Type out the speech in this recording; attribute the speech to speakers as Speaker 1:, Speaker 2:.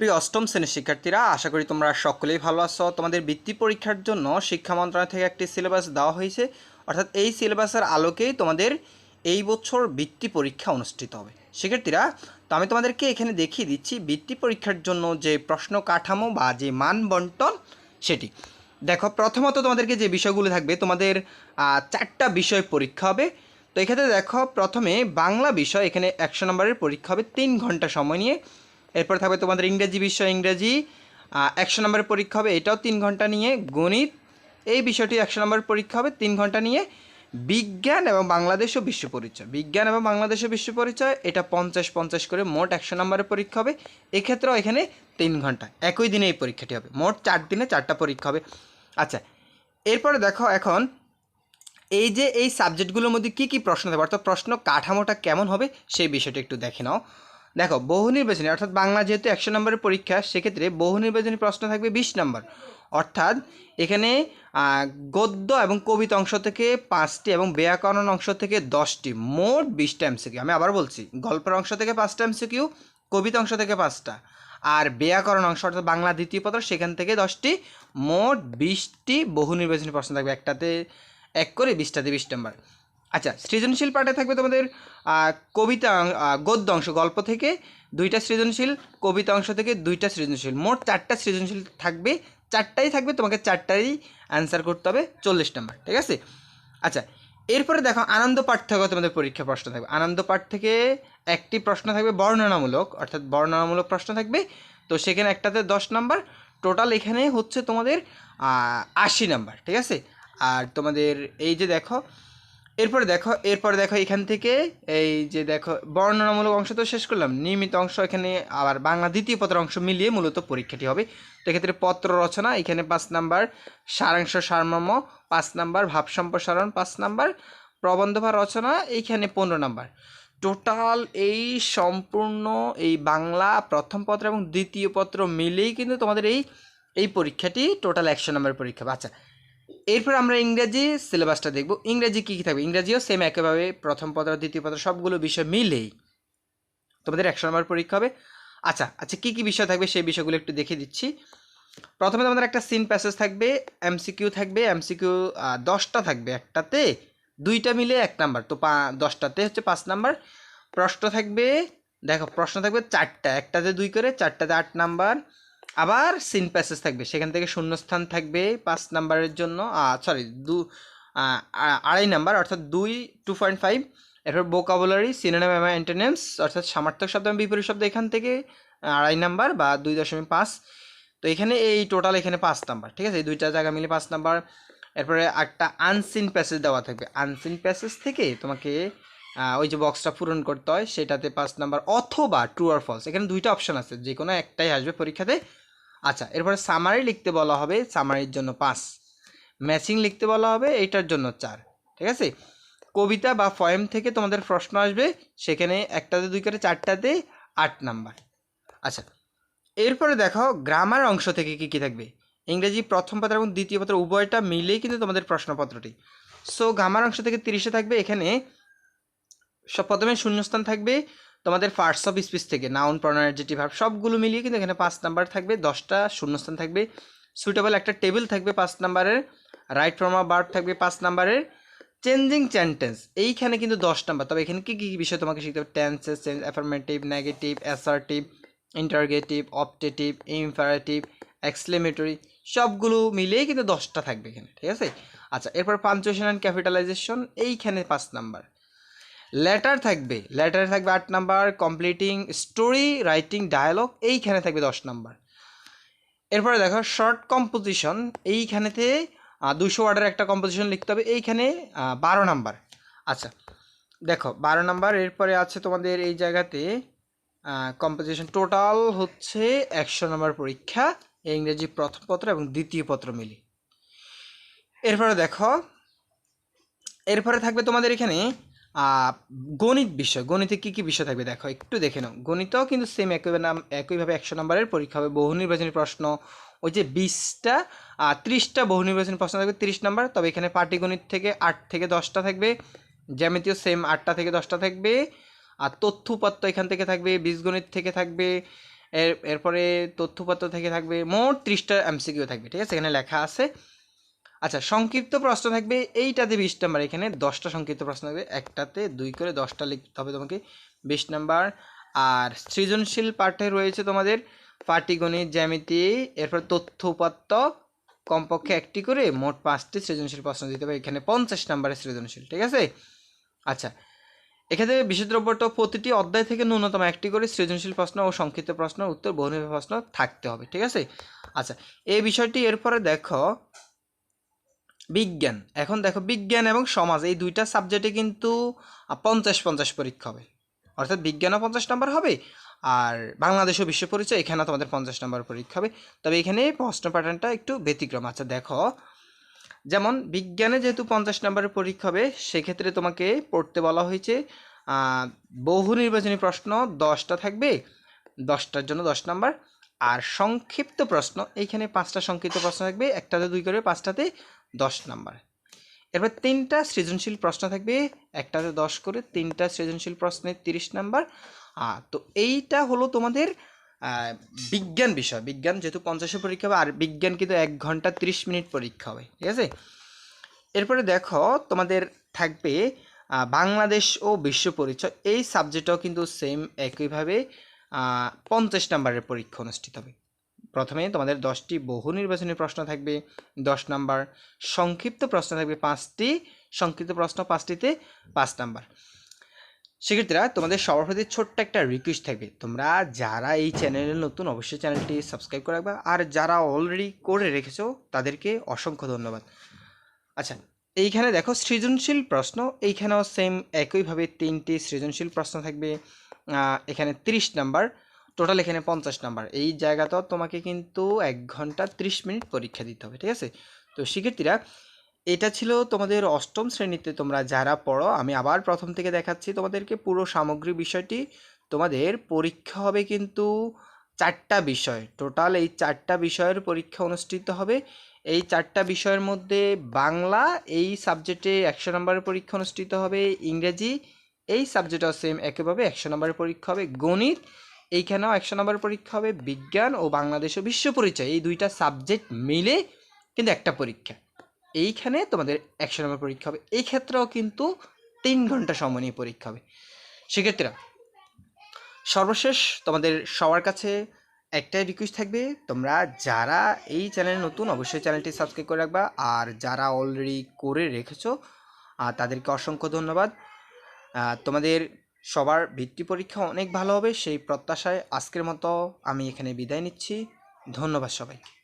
Speaker 1: প্রিয় অষ্টম শ্রেণির শিক্ষার্থীরা, আশা করি তোমরা সকলেই ভালো আছো। তোমাদের বৃত্তি পরীক্ষার জন্য শিক্ষা মন্ত্রণালয় থেকে একটি সিলেবাস দেওয়া হয়েছে। অর্থাৎ এই সিলেবাসের আলোকেই তোমাদের এই বছর বৃত্তি পরীক্ষা অনুষ্ঠিত হবে। শিক্ষার্থীরা, তো আমি তোমাদেরকে এখানে দেখিয়ে দিচ্ছি বৃত্তি পরীক্ষার জন্য যে প্রশ্ন কাঠামো বা যে মান বন্টন সেটি। দেখো, প্রথমত তোমাদেরকে যে বিষয়গুলো থাকবে, তোমাদের চারটা বিষয় পরীক্ষা হবে। তো এক্ষেত্রে দেখো, প্রথমে বাংলা বিষয়, এখানে একশো নম্বরের পরীক্ষা হবে তিন ঘণ্টা সময় নিয়ে। এরপর থাকবে তোমাদের ইংরেজি বিষয় ইংরেজি। একশো নম্বরের পরীক্ষা হবে, এটাও তিন ঘণ্টা নিয়ে, গণিত। এই বিষয়টি একশো নম্বরের পরীক্ষা হবে, তিন ঘণ্টা নিয়ে। বিজ্ঞান এবং বাংলাদেশ ও বিশ্ব পরিচয়। বিজ্ঞান এবং বাংলাদেশ ও বিশ্ব পরিচয়, এটা পঞ্চাশ পঞ্চাশ করে মোট একশো নম্বরের পরীক্ষা হবে। এক্ষেত্রেও এখানে তিন ঘণ্টা, একই দিনে এই পরীক্ষাটি হবে। মোট চার দিনে চারটা পরীক্ষা হবে। আচ্ছা এরপরে দেখো এখন, এই যে এই সাবজেক্টগুলোর মধ্যে কী কী প্রশ্ন থাকবে অর্থাৎ প্রশ্ন কাঠামোটা কেমন হবে, সেই বিষয়টা একটু দেখে নাও। দেখো, বহু নির্বাচনী, অর্থাৎ বাংলা যেহেতু একশো নম্বরের পরীক্ষা, সেক্ষেত্রে বহু নির্বাচনী প্রশ্ন থাকবে বিশ নম্বর। অর্থাৎ এখানে গদ্য এবং কবিতা অংশ থেকে পাঁচটি এবং ব্যাকরণ অংশ থেকে দশটি, মোট বিশটা এমসিকিউ আমি আবার বলছি, গল্পের অংশ থেকে পাঁচটা এমসিকিউ কবিতা অংশ থেকে পাঁচটা। আর ব্যাকরণ অংশ, অর্থাৎ বাংলা দ্বিতীয় পত্র, সেখান থেকে দশটি, মোট বিশটি বহু নির্বাচনী প্রশ্ন থাকবে একটাতে এক করে বিশটাতে বিশ নম্বর। আচ্ছা সৃজনশীল পার্টে থাকবে তোমাদের কবিতা গদ্য অংশ গল্প থেকে দুইটা সৃজনশীল, কবিতা অংশ থেকে দুইটা সৃজনশীল। মোট চারটা সৃজনশীল থাকবে, চারটাই থাকবে, তোমাকে চারটাই অ্যান্সার করতে হবে চল্লিশ নম্বর ঠিক আছে? আচ্ছা এরপরে দেখো আনন্দ পাঠ থেকে তোমাদের পরীক্ষা প্রশ্ন থাকবে। আনন্দ পাঠ থেকে একটি প্রশ্ন থাকবে বর্ণনামূলক, অর্থাৎ বর্ণনামূলক প্রশ্ন থাকবে। তো সেখানে একটাতে দশ নাম্বার টোটাল এখানে হচ্ছে তোমাদের আশি নাম্বার ঠিক আছে? আর তোমাদের এই যে দেখো এরপরে দেখো এরপরে দেখো এখান থেকে, এই যে দেখো, বর্ণনামূলক অংশ তো শেষ করলাম। নিয়মিত অংশ এখানে আবার বাংলা দ্বিতীয় পত্র অংশ মিলিয়ে মূলত পরীক্ষাটি হবে। তো এক্ষেত্রে পত্র রচনা, এখানে পাঁচ নাম্বার, সারাংশ সারমর্ম, পাঁচ নাম্বার, ভাব সম্প্রসারণ, পাঁচ নাম্বার প্রবন্ধ বা রচনা এইখানে পনেরো নাম্বার। টোটাল এই সম্পূর্ণ এই বাংলা প্রথম পত্র এবং দ্বিতীয় পত্র মিলেই কিন্তু তোমাদের এই এই পরীক্ষাটি টোটাল একশো নম্বরের পরীক্ষা। আচ্ছা এরপর আমরা ইংরেজি সিলেবাসটা দেখব। ইংরেজি কী কী থাকবে? ইংরেজিও সেম একেভাবে প্রথম পত্র, দ্বিতীয় পত্র, সবগুলো বিষয় মিলেই। তোমাদের একশো নম্বর পরীক্ষা হবে। আচ্ছা আচ্ছা কী কী বিষয় থাকবে সেই বিষয়গুলো একটু দেখে দিচ্ছি। প্রথমে তোমাদের একটা সিন প্যাসেজ থাকবে এমসিকিউ থাকবে এমসিকিউ দশটা থাকবে একটাতে। দুইটা মিলে এক নাম্বার, তো পা, দশটাতে হচ্ছে পাঁচ নাম্বার। প্রশ্ন থাকবে, দেখো, প্রশ্ন থাকবে চারটা, একটাতে দুই করে, চারটাতে আট নাম্বার। আবার সিন প্যাসেজ থাকবে, সেখান থেকে শূন্যস্থান থাকবে পাঁচ নাম্বারের জন্য সরি দু আড়াই নাম্বার অর্থাৎ দুই টু পয়েন্ট ফাইভ এরপর বোকাবুলারি সিনোনিম এবং অ্যান্টোনিমস অর্থাৎ সামার্থক শব্দ এবং বিপরীত শব্দ এখান থেকে আড়াই নাম্বার বা দুই দশমিক পাঁচ। তো এখানে এই টোটাল এখানে পাঁচ নাম্বার ঠিক আছে? এই দুইটা জায়গা মিলে পাঁচ নাম্বার এরপরে একটা আনসিন প্যাসেজ দেওয়া থাকবে। আনসিন প্যাসেজ থেকে তোমাকে ওই যে বক্সটা পূরণ করতে হয়, সেটাতে পাঁচ নাম্বার অথবা ট্রু আর ফলস এখানে দুইটা অপশন আছে যে কোনো একটাই আসবে পরীক্ষাতে। আচ্ছা এরপরে সামারি লিখতে বলা হবে সামারির জন্য পাঁচ। ম্যাচিং লিখতে বলা হবে, এইটার জন্য চার, ঠিক আছে? কবিতা বা ফয়েম থেকে তোমাদের প্রশ্ন আসবে, সেখানে একটাতে দুই করে চারটাতে, আট নাম্বার। আচ্ছা এরপরে দেখো গ্রামার অংশ থেকে কি কি থাকবে? ইংরেজি প্রথম পত্র এবং দ্বিতীয় পত্র, উভয়টা মিলেই কিন্তু তোমাদের প্রশ্নপত্রটি। সো গ্রামার অংশ থেকে তিরিশে থাকবে, এখানে সব প্রথমে শূন্যস্থান থাকবে তোমাদের ফার্স্ট অফ স্পিচ থেকে নাউন প্রনার্জেটিভ ভার্ব সবগুলো মিলিয়ে কিন্তু এখানে পাঁচ নাম্বার থাকবে, দশটা শূন্যস্থান থাকবে সুইটেবল একটা টেবিল থাকবে পাঁচ নাম্বারের রাইট ফর্ম ভার্ব থাকবে পাঁচ নাম্বারের চেঞ্জিং সেন্টেন্স এইখানে কিন্তু দশ নাম্বার তবে এখানে কী কী বিষয় তোমাকে শিখতে হবে? Tenses change affirmative negative assertive interrogative optative imperative exclamatory সবগুলো মিলেই কিন্তু দশটা থাকবে এখানে, ঠিক আছে? আচ্ছা এরপর পাঞ্চুয়েশন অ্যান্ড ক্যাপিটালাইজেশন এইখানে পাঁচ নাম্বার লেটার থাকবে লেটার থাকবে আট number completing story writing dialogue এইখানে থাকবে দশ নাম্বার এরপরে দেখো শর্ট কম্পোজিশন এইখানেতে দুশো ওয়ার্ডের একটা কম্পোজিশন লিখতে হবে, এইখানে বারো নাম্বার আচ্ছা দেখো, বারো নাম্বার এরপরে আছে তোমাদের এই জায়গাতে কম্পোজিশন টোটাল হচ্ছে একশো নম্বর পরীক্ষা, ইংরেজি প্রথম পত্র এবং দ্বিতীয় পত্র মিলে। এরপরে দেখো, এরপরে থাকবে তোমাদের এখানে গণিত বিষয়, গণিতে কী কী বিষয় থাকবে দেখো, একটু দেখে নাও। গণিতও কিন্তু সেম একই নাম একইভাবে একশো নম্বরের পরীক্ষা হবে, বহু নির্বাচনী প্রশ্ন। ওই যে বিশটা ত্রিশটা বহু নির্বাচনী প্রশ্ন থাকবে, তিরিশ নম্বর, তবে এখানে পাটিগণিত থেকে আট থেকে দশটা থাকবে জ্যামিতীয় সেম আটটা থেকে দশটা থাকবে, আর তথ্য উপাত্ত এখান থেকে থাকবে, বীজগণিত থেকে থাকবে, এর, এরপরে তথ্যপত্র থেকে থাকবে, মোট ত্রিশটা এমসিকিউ থাকবে, ঠিক আছে? এখানে লেখা আছে। আচ্ছা সংক্ষিপ্ত প্রশ্ন থাকবে এইটাতে বিশ নাম্বার, এখানে দশটা সংক্ষিপ্ত প্রশ্ন থাকবে, একটাতে দুই করে দশটা লিখতে হবে তোমাকে বিশ নাম্বার। আর সৃজনশীল পাঠে রয়েছে তোমাদের পাটিগণিত জ্যামিতি, এরপর তথ্য উপাত্ত, কমপক্ষে একটি করে মোট পাঁচটি সৃজনশীল প্রশ্ন দিতে হবে, এখানে পঞ্চাশ নাম্বারের সৃজনশীল, ঠিক আছে? আচ্ছা এক্ষেত্রে বিশেষ দ্রব্যটা প্রতিটি অধ্যায় থেকে ন্যূনতম একটি করে সৃজনশীল প্রশ্ন ও সংক্ষিপ্ত প্রশ্ন, উত্তর বহুনির্ভর প্রশ্ন থাকতে হবে, ঠিক আছে? আচ্ছা এই বিষয়টি এরপরে দেখো বিজ্ঞান। এখন দেখো বিজ্ঞান এবং সমাজ, এই দুইটা সাবজেক্টে কিন্তু পঞ্চাশ পঞ্চাশ পরীক্ষা হবে। অর্থাৎ বিজ্ঞানও পঞ্চাশ নাম্বার হবে, আর বাংলাদেশ ও বিশ্ব পরিচয়, এখানেও তোমাদের পঞ্চাশ নাম্বার পরীক্ষা হবে। তবে এখানে প্রশ্ন প্যাটার্নটা একটু ব্যতিক্রম। আচ্ছা দেখো, যেমন বিজ্ঞানে যেহেতু পঞ্চাশ নাম্বারের পরীক্ষা হবে, সেক্ষেত্রে তোমাকে পড়তে বলা হয়েছে বহু নির্বাচনী প্রশ্ন, দশটা থাকবে, দশটার জন্য দশ নাম্বার আর সংক্ষিপ্ত প্রশ্ন এইখানে পাঁচটা সংক্ষিপ্ত প্রশ্ন থাকবে, একটাতে দুই করে, পাঁচটাতে দশ নাম্বার। এরপর তিনটা সৃজনশীল প্রশ্ন থাকবে, একটাতে দশ করে, তিনটা সৃজনশীল প্রশ্নে তিরিশ নাম্বার। তো এইটা হলো তোমাদের বিজ্ঞান বিষয়। বিজ্ঞান যেহেতু পঞ্চাশের পরীক্ষা হবে, আর বিজ্ঞান কিন্তু এক ঘণ্টা তিরিশ মিনিট পরীক্ষা হবে, ঠিক আছে? এরপরে দেখো, তোমাদের থাকবে বাংলাদেশ ও বিশ্ব পরিচয়। এই সাবজেক্টও কিন্তু সেম একইভাবে পঞ্চাশ নাম্বারের পরীক্ষা অনুষ্ঠিত হবে। প্রথমে তোমাদের দশটি বহু নির্বাচনী প্রশ্ন থাকবে, দশ নাম্বার সংক্ষিপ্ত প্রশ্ন থাকবে পাঁচটি, সংক্ষিপ্ত প্রশ্ন পাঁচটিতে পাঁচ নাম্বার। সেক্ষেত্রে তোমাদের সবার প্রতি ছোট্ট একটা রিকোয়েস্ট থাকবে। তোমরা যারা এই চ্যানেলে নতুন, অবশ্যই চ্যানেলটি সাবস্ক্রাইব করে রাখবা। আর যারা অলরেডি করে রেখেছো, তাদেরকে অসংখ্য ধন্যবাদ। আচ্ছা এইখানে দেখো সৃজনশীল প্রশ্ন। এইখানেও সেম একইভাবে তিনটি সৃজনশীল প্রশ্ন থাকবে। এখানে তিরিশ নাম্বার টোটাল এখানে পঞ্চাশ নাম্বার। এই জায়গাতেও তোমাকে কিন্তু এক ঘণ্টা ত্রিশ মিনিট পরীক্ষা দিতে হবে, ঠিক আছে? তো শিক্ষার্থীরা, এটা ছিল তোমাদের অষ্টম শ্রেণীতে তোমরা যারা পড়ো, আমি আবার প্রথম থেকে দেখাচ্ছি তোমাদেরকে পুরো সামগ্রিক বিষয়টি। তোমাদের পরীক্ষা হবে কিন্তু চারটা বিষয়। টোটাল এই চারটা বিষয়ের পরীক্ষা অনুষ্ঠিত হবে। এই চারটা বিষয়ের মধ্যে বাংলা, এই সাবজেক্টে একশো নম্বরের পরীক্ষা অনুষ্ঠিত হবে। ইংরেজি, এই সাবজেক্টও সেম একেভাবে একশো নম্বরের পরীক্ষা হবে। গণিত এইখানেও একশো নম্বরের পরীক্ষা হবে বিজ্ঞান ও বাংলাদেশ ও বিশ্ব পরিচয়। এই দুইটা সাবজেক্ট মিলে কিন্তু একটা পরীক্ষা। এইখানে তোমাদের একশো নম্বর পরীক্ষা হবে। এই ক্ষেত্রেও কিন্তু তিন ঘণ্টা সময় নিয়ে পরীক্ষা হবে। সেক্ষেত্রে সর্বশেষ তোমাদের সবার কাছে একটাই রিকোয়েস্ট থাকবে, তোমরা যারা এই চ্যানেলে নতুন, অবশ্যই চ্যানেলটি সাবস্ক্রাইব করে রাখবা। আর যারা অলরেডি করে রেখেছো তাদেরকে অসংখ্য ধন্যবাদ। তোমাদের সবার ভিত্তি পরীক্ষা অনেক ভালো হবে, সেই প্রত্যাশায় আজকের মতো আমি এখানে বিদায় নিচ্ছি। ধন্যবাদ সবাইকে।